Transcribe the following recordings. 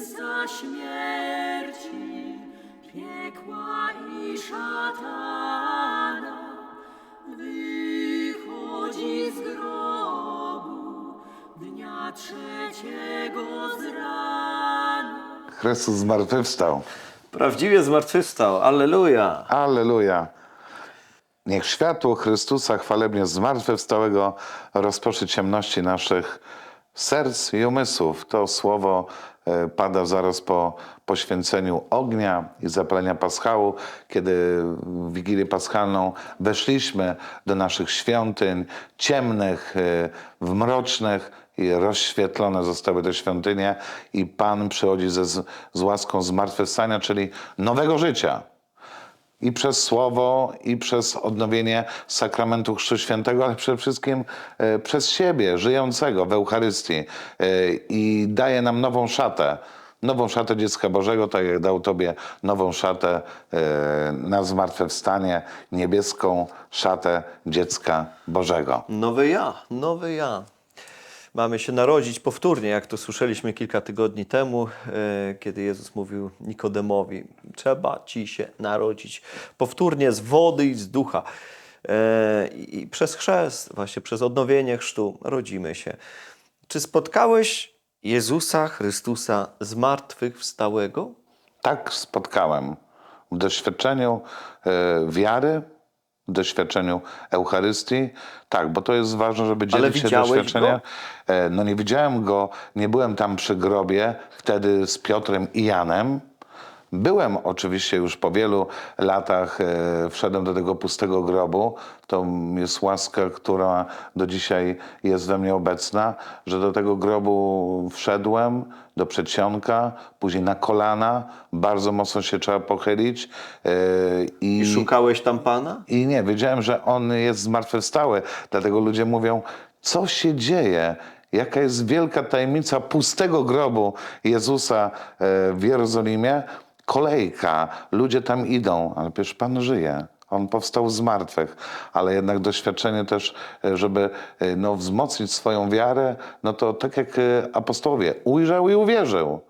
zwycięzca śmierci, piekła i szatana, wychodzi z grobu dnia trzeciego z rana. Chrystus zmartwychwstał. Prawdziwie zmartwychwstał. Alleluja. Alleluja. Niech światło Chrystusa chwalebnie zmartwychwstałego rozproszy ciemności naszych serc i umysłów. To słowo pada zaraz po poświęceniu ognia i zapalenia paschału, kiedy w Wigilię Paschalną weszliśmy do naszych świątyń ciemnych, e, mrocznych i rozświetlone zostały te świątynie i Pan przychodzi ze, z łaską zmartwychwstania, czyli nowego życia i przez słowo, i przez odnowienie sakramentu Chrztu Świętego, ale przede wszystkim e, przez siebie, żyjącego w Eucharystii. E, I daje nam nową szatę. Nową szatę dziecka Bożego, tak jak dał Tobie nową szatę e, na zmartwychwstanie, niebieską szatę dziecka Bożego. Nowy ja, nowy ja. Mamy się narodzić powtórnie, jak to słyszeliśmy kilka tygodni temu, e, kiedy Jezus mówił Nikodemowi: Trzeba ci się narodzić powtórnie z wody i z ducha. E, I przez chrzest, właśnie przez odnowienie chrztu, rodzimy się. Czy spotkałeś Jezusa Chrystusa zmartwychwstałego? Tak spotkałem w doświadczeniu e, wiary, doświadczeniu Eucharystii. Tak, bo to jest ważne, żeby dzielić się doświadczeniem. E, No nie widziałem go, nie byłem tam przy grobie, wtedy z Piotrem i Janem. Byłem oczywiście już po wielu latach, e, wszedłem do tego pustego grobu. To jest łaska, która do dzisiaj jest we mnie obecna, że do tego grobu wszedłem, do przedsionka, później na kolana, bardzo mocno się trzeba pochylić. e, I szukałeś tam Pana? i nie, wiedziałem, że on jest zmartwychwstały. Dlatego ludzie mówią, co się dzieje? Jaka jest wielka tajemnica pustego grobu Jezusa e, w Jerozolimie? Kolejka, ludzie tam idą, ale przecież Pan żyje. On powstał z martwych, ale jednak doświadczenie też, e, żeby e, no, wzmocnić swoją wiarę, no to tak jak e, apostołowie, ujrzał i uwierzył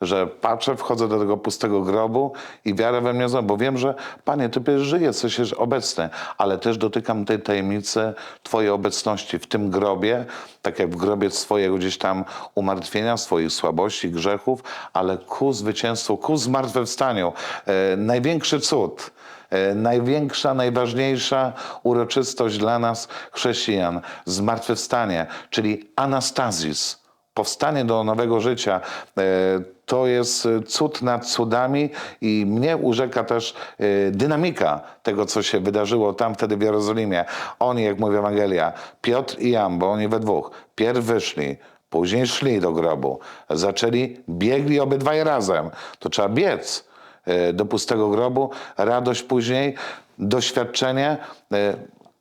że patrzę, wchodzę do tego pustego grobu i wiarę we mnie znowu, bo wiem, że Panie, Ty przecież żyjesz, jesteś obecny, ale też dotykam tej tajemnicy Twojej obecności w tym grobie, tak jak w grobie swojego gdzieś tam umartwienia, swoich słabości, grzechów, ale ku zwycięstwu, ku zmartwychwstaniu. E, największy cud. E, Największa, najważniejsza uroczystość dla nas, chrześcijan, zmartwychwstanie, czyli anastazis, powstanie do nowego życia, e, to jest cud nad cudami i mnie urzeka też e, dynamika tego, co się wydarzyło tam wtedy w Jerozolimie. Oni, jak mówi Ewangelia, Piotr i Jan, bo oni we dwóch, pierw wyszli, później szli do grobu, zaczęli, biegli obydwaj razem. To trzeba biec e, do pustego grobu, radość później, doświadczenie,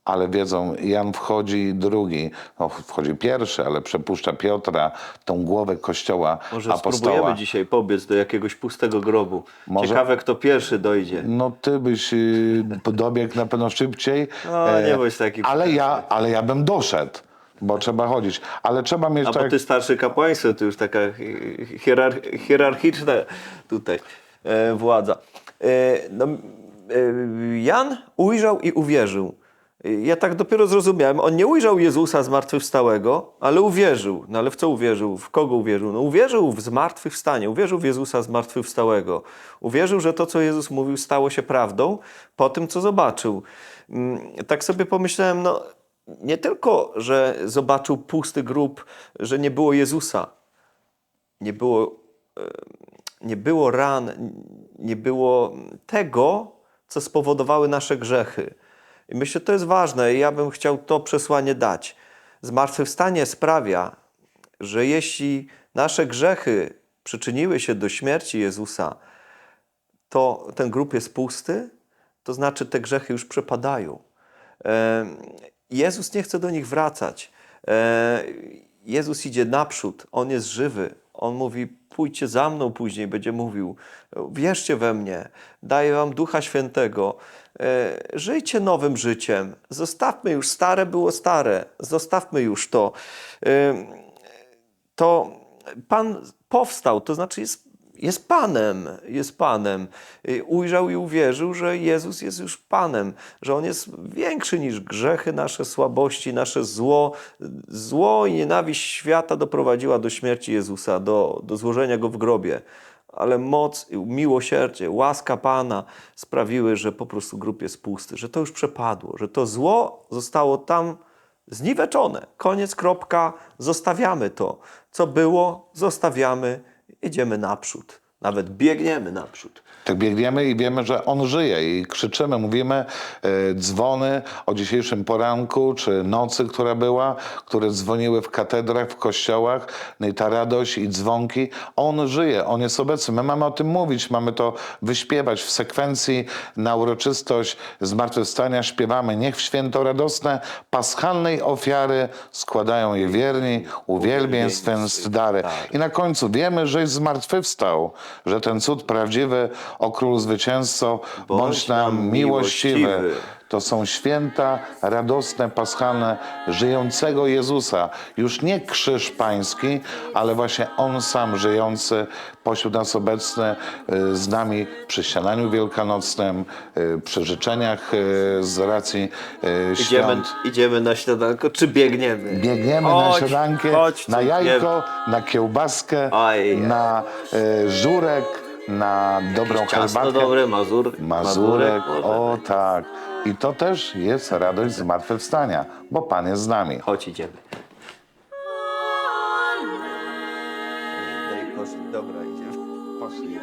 ale wiedzą, Jan wchodzi drugi, no, wchodzi pierwszy, ale przepuszcza Piotra, tą głowę kościoła Może apostoła. spróbujemy dzisiaj pobiec do jakiegoś pustego grobu. Może- Ciekawe, kto pierwszy dojdzie. No ty byś y, dobiegł na pewno szybciej. No, nie e, bądź taki ale ja, ale ja bym doszedł, bo trzeba chodzić. Ale trzeba mieć A bo tak... ty starszy kapłaństwo, to już taka hi- hierar- hierarchiczna tutaj e, władza. E, no, e, Jan ujrzał i uwierzył. Ja tak dopiero zrozumiałem. On nie ujrzał Jezusa zmartwychwstałego, ale uwierzył. No ale w co uwierzył? W kogo uwierzył? No uwierzył w zmartwychwstanie. Uwierzył w Jezusa zmartwychwstałego. Uwierzył, że to, co Jezus mówił, stało się prawdą po tym, co zobaczył. Mm, Tak sobie pomyślałem, no nie tylko, że zobaczył pusty grób, że nie było Jezusa, nie było, nie było ran, nie było tego, co spowodowały nasze grzechy. I myślę, to jest ważne i ja bym chciał to przesłanie dać. Zmartwychwstanie sprawia, że jeśli nasze grzechy przyczyniły się do śmierci Jezusa, to ten grób jest pusty, to znaczy te grzechy już przepadają. E, Jezus nie chce do nich wracać. Jezus idzie naprzód, On jest żywy. On mówi, pójdźcie za mną później, będzie mówił, wierzcie we mnie, daję wam Ducha Świętego, E, żyjcie nowym życiem, zostawmy już, stare było stare, zostawmy już to. E, To Pan powstał, to znaczy jest jest Panem, jest Panem. Y, Ujrzał i uwierzył, że Jezus jest już Panem, że On jest większy niż grzechy, nasze słabości, nasze zło. Zło i nienawiść świata doprowadziła do śmierci Jezusa, do, do złożenia Go w grobie. Ale moc, miłosierdzie, łaska Pana sprawiły, że po prostu grób jest pusty, że to już przepadło, że to zło zostało tam zniweczone. Koniec, kropka, zostawiamy to. Co było, zostawiamy, idziemy naprzód. Nawet biegniemy naprzód. Tak biegniemy i wiemy, że On żyje i krzyczymy, mówimy e, dzwony o dzisiejszym poranku czy nocy, która była, które dzwoniły w katedrach, w kościołach. No i ta radość i dzwonki. On żyje, On jest obecny. My mamy o tym mówić, mamy to wyśpiewać. W sekwencji na uroczystość zmartwychwstania śpiewamy Niech w święto radosne paschalnej ofiary składają je wierni, uwielbień swęst dary. I na końcu wiemy, że zmartwychwstał, że ten cud prawdziwy o król zwycięzco, bądź nam miłościwy. miłościwy. To są święta, radosne, paschalne, żyjącego Jezusa. Już nie krzyż pański, ale właśnie On sam żyjący, pośród nas obecny, y, z nami przy śniadaniu wielkanocnym, y, przy życzeniach y, z racji y, Idziemy, świąt. idziemy na śniadanko, czy biegniemy? Biegniemy na Chodź, śniadankę, chodź, na jajko, na kiełbaskę, na żurek, na dobrą Ciasto herbatę. dobre, mazur, Mazurek, mazurek. o tak. I to też jest radość zmartwychwstania, bo Pan jest z nami. Chodź, idziemy. Daj kosz- Dobra, idziemy. Poszli.